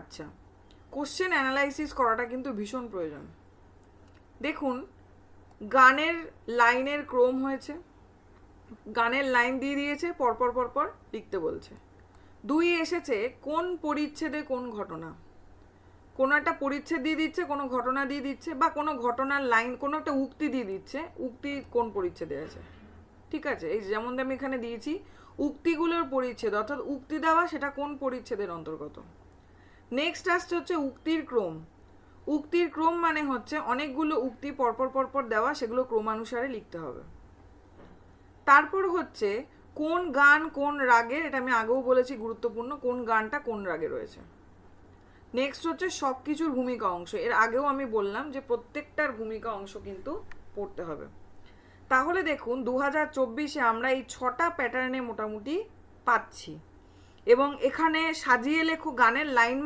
আচ্ছা question analysis করাটা কিন্তু ভীষণ প্রয়োজন। দেখুন, গানের লাইনের ক্রম হয়েছে, গানের লাইন দিয়ে দিয়েছে, পরপর পরপর লিখতে বলছে। দুই এসেছে কোন পরিচ্ছেদে কোন ঘটনা। কোনো একটা পরিচ্ছেদ দিয়ে দিচ্ছে, কোনো ঘটনা দিয়ে দিচ্ছে, বা কোনো ঘটনার লাইন, কোনো একটা উক্তি দিয়ে দিচ্ছে, উক্তি কোন পরিচ্ছেদে আছে। ঠিক আছে? এই যেমন আমি এখানে দিয়েছি, উক্তিগুলোর পরিচ্ছেদ, অর্থাৎ উক্তি দেওয়া সেটা কোন পরিচ্ছেদের অন্তর্গত? নেক্সট আসছে হচ্ছে উক্তির ক্রম। উক্তির ক্রম মানে হচ্ছে অনেকগুলো উক্তি পরপর পরপর দেওয়া, সেগুলো ক্রমানুসারে লিখতে হবে। তারপর হচ্ছে কোন গান কোন রাগের এটা আমি আগেও বলেছি গুরুত্বপূর্ণ, কোন গানটা কোন রাগে রয়েছে। নেক্সট হচ্ছে সব কিছুর ভূমিকা অংশ। এর আগেও আমি বললাম যে প্রত্যেকটার ভূমিকা অংশ কিন্তু পড়তে হবে। তাহলে দেখুন দু হাজার চব্বিশে আমরা এই ছটা প্যাটার্নে মোটামুটি পাচ্ছি। এবং এখানে সাজিয়ে লেখো গানের লাইন